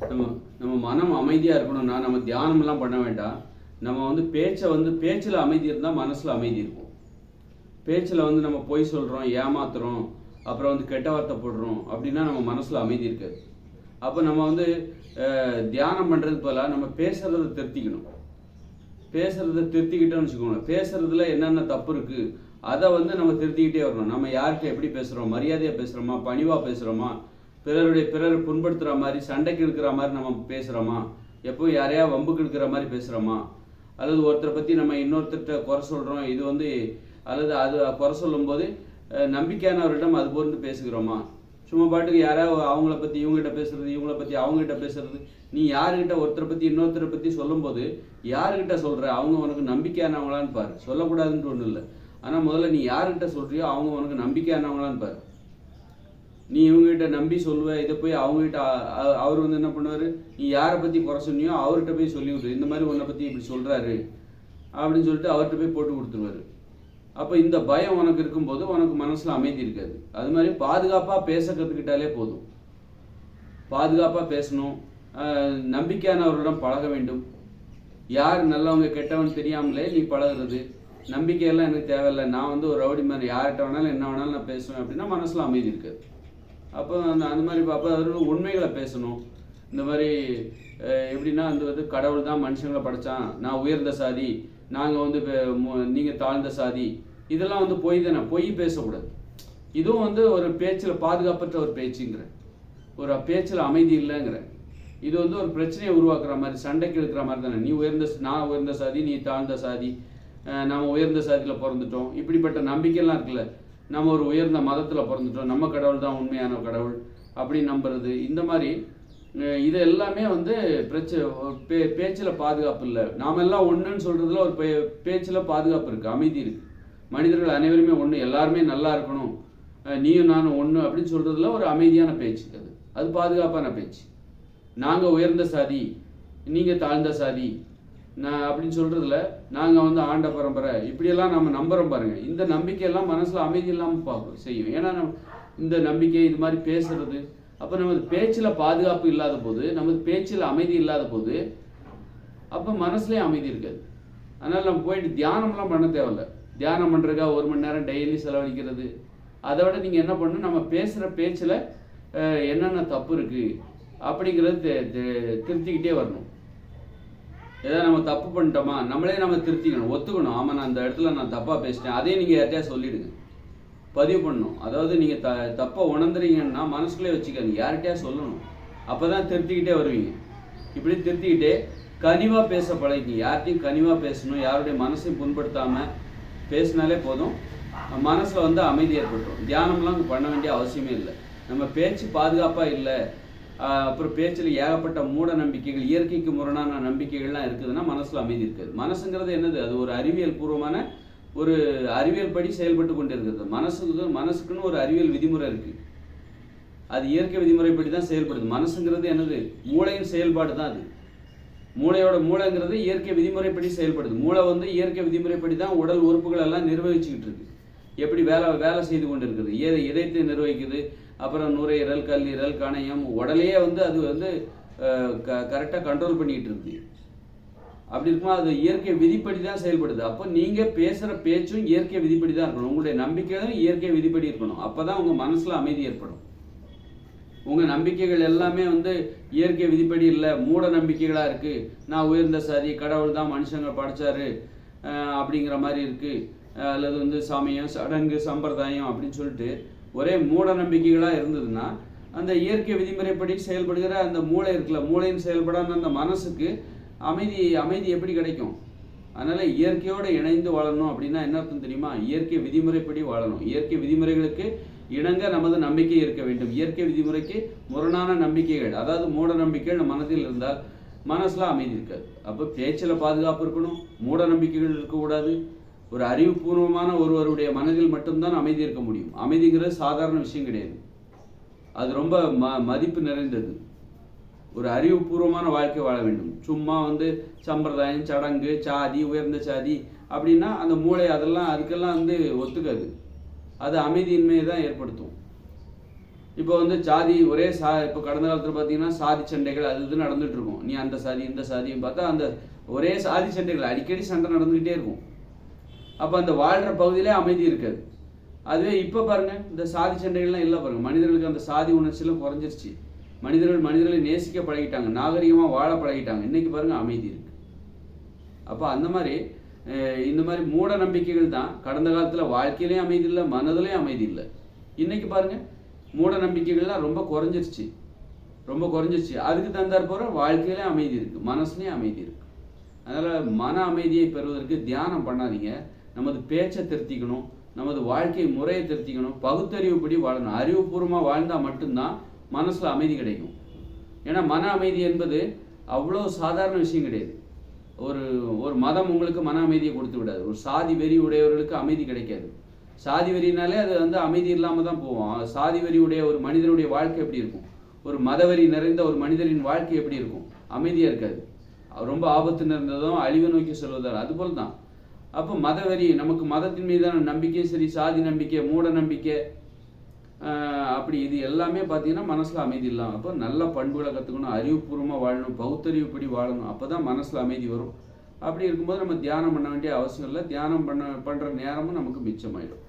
நம்ம நம்ம மனம் அமைதியாக இருக்கணும்னா நம்ம தியானம்லாம் பண்ண வேண்டாம். நம்ம வந்து பேச்சை வந்து பேச்சில் அமைதி இருந்தால் மனசில் அமைதி இருக்கும். பேச்சில் வந்து நம்ம பொய் சொல்கிறோம் ஏமாத்துறோம் அப்புறம் வந்து கெட்ட வார்த்தை போடுறோம் அப்படின்னா நம்ம மனசில் அமைதி இருக்காது. அப்போ நம்ம வந்து தியானம் பண்ணுறது போல நம்ம பேசுகிறத திருத்திக்கணும். பேசுகிறத திருத்திக்கிட்டோம்னு வச்சுக்கோங்க பேசுகிறதுல என்னென்ன தப்பு இருக்குது அதை வந்து நம்ம திருத்திக்கிட்டே வரணும். நம்ம யார்கிட்ட எப்படி பேசுகிறோம் மரியாதையாக பேசுகிறோமா பணிவாக பேசுகிறோமா பிறருடைய பிறரை புண்படுத்துகிற மாதிரி சண்டைக்கு இருக்கிற மாதிரி நம்ம பேசுகிறோமா எப்போ யாரையா வம்புக்கு இருக்கிற மாதிரி பேசுகிறோமா அல்லது ஒருத்தரை பற்றி நம்ம இன்னொருத்தர்கிட்ட குறை சொல்கிறோம் இது வந்து அல்லது அது குறை சொல்லும்போது நம்பிக்கையானவர்களிடம் நம்பிக்கையானவரிடம் அது போன்று பேசுகிறோமா? சும்மா பாட்டுக்கு யாராவது அவங்கள பற்றி இவங்ககிட்ட பேசுறது இவங்கள பற்றி அவங்ககிட்ட பேசுறது. நீ யாருக்கிட்ட ஒருத்தரை பற்றி இன்னொருத்தரை பற்றி சொல்லும்போது யாருக்கிட்ட சொல்கிற அவங்க உனக்கு நம்பிக்கையானவங்களான்னு பாரு. சொல்லக்கூடாதுன்ட்டு ஒன்றும் இல்லை. ஆனால் முதல்ல நீ யாருக்கிட்ட சொல்கிறியோ அவங்க உனக்கு நம்பிக்கையானவங்களான்னு பாரு. நீ இவங்ககிட்ட நம்பி சொல்லுவ இதை போய் அவங்ககிட்ட அவர் வந்து என்ன பண்ணுவார்? நீ யாரை பற்றி குறை சொன்னியோ அவர்கிட்ட போய் சொல்லி விட்ரு இந்த மாதிரி உன்னை பற்றி இப்படி சொல்கிறாரு அப்படின்னு சொல்லிட்டு அவர்கிட்ட போய் போட்டு கொடுத்துருவாரு. அப்போ இந்த பயம் உனக்கு இருக்கும்போது உனக்கு மனசில் அமைதி இருக்காது. அது மாதிரி பாதுகாப்பாக பேச கற்றுக்கிட்டாலே போதும். பாதுகாப்பாக பேசணும். நம்பிக்கையானவர்களிடம் பழக வேண்டும். யார் நல்லவங்க கெட்டவன் தெரியாமலே நீ பழகுறது. நம்பிக்கையெல்லாம் எனக்கு தேவையில்லை. நான் வந்து ஒரு ரவுடி மாதிரி யார்கிட்ட வேணாலும் என்ன வேணாலும் நான் பேசுவேன் அப்படின்னா மனசில் அமைதி இருக்காது. அப்போ அந்த அந்த மாதிரி அப்போ அதில் உண்மைகளை பேசணும். இந்த மாதிரி எப்படின்னா அந்த வந்து கடவுள் தான் மனுஷங்களை படைச்சான். நான் உயர்ந்த சாதி நாங்கள் வந்து நீங்கள் தாழ்ந்த சாதி. இதெல்லாம் வந்து பொய் தானே. பொய் பேசக்கூடாது. இதுவும் வந்து ஒரு பேச்சில் பாதுகாப்பற்ற ஒரு பேச்சுங்கிற. ஒரு பேச்சில் அமைதி இல்லைங்கிற. இது வந்து ஒரு பிரச்சனையை உருவாக்குற மாதிரி சண்டைக்கு எடுக்கிற மாதிரி தானே. நீ உயர்ந்த நான் உயர்ந்த சாதி நீ தாழ்ந்த சாதி நாம் உயர்ந்த சாதியில் பிறந்துட்டோம். இப்படிப்பட்ட நம்பிக்கைலாம் இருக்குல்ல. நம்ம ஒரு உயர்ந்த மதத்தில் பிறந்துட்டோம். நம்ம கடவுள் தான் உண்மையான கடவுள் அப்படி நம்புறது. இந்த மாதிரி இது எல்லாமே வந்து பிரச்சனை பே பேச்சில் பாதுகாப்பு இல்லை. நாம் எல்லாம் ஒன்றுன்னு சொல்கிறதுல ஒரு பே பேச்சில் பாதுகாப்பு இருக்குது அமைதி இருக்குது மனிதர்கள் அனைவருமே ஒன்று எல்லாருமே நல்லா இருக்கணும் நீயும் நானும் ஒன்று அப்படின்னு சொல்கிறதுல ஒரு அமைதியான பேச்சு அது. அது பாதுகாப்பான பேச்சு. நாங்கள் உயர்ந்த சாதி நீங்கள் தாழ்ந்த சாதி நான் அப்படின்னு சொல்கிறதுல நாங்கள் வந்து ஆண்ட பரம்பரை. இப்படியெல்லாம் நம்ம நம்புகிறோம் பாருங்கள் இந்த நம்பிக்கையெல்லாம் மனசில் அமைதி இல்லாமல் பார்க்கும் செய்யும். ஏன்னா நம்ம இந்த நம்பிக்கை இது மாதிரி பேசுறது அப்போ நமது பேச்சில் பாதுகாப்பு இல்லாத போது நமது பேச்சில் அமைதி இல்லாத போது அப்போ மனசுலேயே அமைதி இருக்காது. அதனால் நம்ம போயிட்டு தியானம்லாம் பண்ண தேவையில்ல. தியானம் பண்ணுறக்கா ஒரு மணி நேரம் டெய்லி செலவழிக்கிறது. அதை விட நீங்கள் என்ன பண்ணணும்? நம்ம பேசுகிற பேச்சில் என்னென்ன தப்பு இருக்குது அப்படிங்கிறது தெ- திருத்திக்கிட்டே வரணும். ஏதாவது நம்ம தப்பு பண்ணிட்டோமா நம்மளே நம்ம திருத்திக்கணும் ஒத்துக்கணும். ஆமாம் நான் அந்த இடத்துல நான் தப்பாக பேசிட்டேன். அதையும் நீங்கள் யார்ட்டையா சொல்லிடுங்க. பதிவு பண்ணணும். அதாவது நீங்கள் த தப்பை உணர்ந்துறீங்கன்னா மனசுக்குள்ளே வச்சுக்காதீங்க யார்கிட்டயா சொல்லணும். அப்போ தான் திருத்திக்கிட்டே வருவீங்க. இப்படி திருத்திக்கிட்டே கனிவாக பேச பழகிங்க யார்கிட்டையும் கனிவாக பேசணும் யாருடைய மனசையும் புண்படுத்தாமல் பேசினாலே போதும். மனசில் வந்து அமைதி ஏற்பட்டுரும். தியானம்லாம் பண்ண வேண்டிய அவசியமே இல்லை. நம்ம பேச்சு பாதுகாப்பாக இல்லை. அப்புறம் பேச்சில் ஏகப்பட்ட மூட நம்பிக்கைகள் இயற்கைக்கு முரணான நம்பிக்கைகள்லாம் இருக்குதுன்னா மனசில் அமைதி இருக்காது. மனசுங்கிறது என்னது? அது ஒரு அறிவியல் பூர்வமான ஒரு அறிவியல் படி செயல்பட்டு கொண்டு இருக்கிறது மனசுக்கு மனசுக்குன்னு ஒரு அறிவியல் விதிமுறை இருக்கு. அது இயற்கை விதிமுறைப்படி தான் செயல்படுது. மனசுங்கிறது என்னது? மூளையின் செயல்பாடு தான் அது. மூளையோட மூளைங்கிறது இயற்கை விதிமுறைப்படி செயல்படுது. மூளை வந்து இயற்கை விதிமுறைப்படி தான் உடல் உறுப்புகள் எல்லாம் நிர்வகிச்சுக்கிட்டு இருக்கு. எப்படி வேலை வேலை செய்து கொண்டு இருக்குது இதை இதயத்தை நிர்வகிக்குது? அப்புறம் நுரையீரல் கல்லீரல் கணையம் உடலையே வந்து அது வந்து கரெக்டாக கண்ட்ரோல் பண்ணிகிட்டு இருக்குது அப்படி இருக்குமா அது இயற்கை விதிப்படி தான் செயல்படுது. அப்போ நீங்கள் பேசுகிற பேச்சும் இயற்கை விதிப்படி தான் இருக்கணும். உங்களுடைய நம்பிக்கையும் இயற்கை விதிப்படி இருக்கணும். அப்போ தான் உங்கள் மனசில் அமைதி ஏற்படும். உங்கள் நம்பிக்கைகள் எல்லாமே வந்து இயற்கை விதிப்படி இல்லை. மூட நம்பிக்கைகளாக இருக்குது நான் உயர்ந்த சாதி கடவுள் தான் மனுஷங்க படைச்சாரு. அப்படிங்கிற மாதிரி இருக்குது அல்லது வந்து சமயம் சடங்கு சம்பிரதாயம் அப்படின்னு சொல்லிட்டு ஒரே மூட நம்பிக்கைகளாக இருந்ததுன்னா அந்த இயற்கை விதிமுறைப்படி செயல்படுகிற அந்த மூளை இருக்குல்ல மூளையின் செயல்படாத அந்த மனசுக்கு அமைதி அமைதி எப்படி கிடைக்கும்? அதனால் இயற்கையோடு இணைந்து வாழணும் அப்படின்னா என்ன அர்த்தம் தெரியுமா? இயற்கை விதிமுறைப்படி வாழணும். இயற்கை விதிமுறைகளுக்கு இணங்க நமது நம்பிக்கை இருக்க வேண்டும். இயற்கை விதிமுறைக்கு முரணான நம்பிக்கைகள் அதாவது மூட நம்பிக்கைகள் நம்ம மனதில் இருந்தால் மனசில் அமைதி இருக்காது. அப்போ பேச்சில் பாதுகாப்பு இருக்கணும் மூட நம்பிக்கைகள் இருக்கக்கூடாது. ஒரு அறிவுபூர்வமான ஒருவருடைய மனதில் மட்டும்தான் அமைதி இருக்க முடியும். அமைதிங்கிறது சாதாரண விஷயம் கிடையாது. அது ரொம்ப ம மதிப்பு நிறைந்தது. ஒரு அறிவுபூர்வமான வாழ்க்கை வாழ வேண்டும். சும்மா வந்து சம்பிரதாயம் சடங்கு சாதி உயர்ந்த சாதி அப்படின்னா அந்த மூளை அதெல்லாம் அதுக்கெல்லாம் வந்து ஒத்துக்காது. அது அமைதியின்மையை தான் ஏற்படுத்தும். இப்போ வந்து சாதி ஒரே சா இப்போ கடந்த காலத்தில் பார்த்தீங்கன்னா சாதி சண்டைகள் அது இது நடந்துட்டு இருக்கும். நீ அந்த சாதி இந்த சாதியும் பார்த்தா அந்த ஒரே சாதி சண்டைகள் அடிக்கடி சண்டை நடந்துக்கிட்டே இருக்கும். அப்போ அந்த வாழ்கிற பகுதியிலே அமைதி இருக்காது அதுவே இப்போ பாருங்க இந்த சாதி சண்டைகள்லாம் இல்லை பாருங்கள் மனிதர்களுக்கு அந்த சாதி உணர்ச்சியெல்லாம் குறைஞ்சிருச்சு. மனிதர்கள் மனிதர்களை நேசிக்க பழகிட்டாங்க. நாகரிகமாக வாழ பழகிட்டாங்க. இன்றைக்கி பாருங்கள் அமைதி இருக்குது அப்போ அந்த மாதிரி இந்த மாதிரி மூட நம்பிக்கைகள் தான் கடந்த காலத்தில் வாழ்க்கையிலையும் அமைதி இல்லை மனதிலையும் அமைதி இல்லை. இன்றைக்கி பாருங்க மூட நம்பிக்கைகள்லாம் ரொம்ப குறைஞ்சிருச்சு. ரொம்ப குறைஞ்சிருச்சு. அதுக்கு தந்தார் போகிற வாழ்க்கையிலையும் அமைதி இருக்கு. மனசுலையும் அமைதி இருக்குது அதனால் மன அமைதியை பெறுவதற்கு தியானம் பண்ணாதீங்க. நமது பேச்சை திருத்திக்கணும் நமது வாழ்க்கை முறையை திருத்திக்கணும் பகுத்தறிவுப்படி வாழணும். அறிவுபூர்வமாக வாழ்ந்தால் மட்டும்தான் மனசில் அமைதி கிடைக்கும். ஏன்னா மன அமைதி என்பது அவ்வளோ சாதாரண விஷயம் கிடையாது. ஒரு ஒரு மதம் உங்களுக்கு மன அமைதியை கொடுத்து விடாது. ஒரு சாதி வெறி உடையவர்களுக்கு அமைதி கிடைக்காது. சாதி வெறினாலே அது வந்து அமைதி இல்லாமல் தான் போவோம் சாதி வெறி உடைய ஒரு மனிதனுடைய வாழ்க்கை எப்படி இருக்கும்? ஒரு மதவெறி நிறைந்த ஒரு மனிதரின் வாழ்க்கை எப்படி இருக்கும்? அமைதியாக இருக்காது. ரொம்ப ஆபத்து நிறைந்ததும் அழிவை நோக்கி செல்வதால். அதுபோல் தான். அப்போ மதவெறி நமக்கு மதத்தின் மீதான நம்பிக்கை சரி சாதி நம்பிக்கை மூட நம்பிக்கை அப்படி இது எல்லாமே பார்த்தீங்கன்னா மனசில் அமைதி இல்லாமல் அப்போ நல்ல பண்புகளை கற்றுக்கணும் அறிவுபூர்வமாக வாழணும் பௌத்தறிவுப்படி வாழணும். அப்போ தான் மனசில் அமைதி வரும். அப்படி இருக்கும்போது நம்ம தியானம் பண்ண வேண்டிய அவசியம் இல்லை. தியானம் பண்ண பண்ணுற நேரமும் நமக்கு மிச்சமாயிடும்.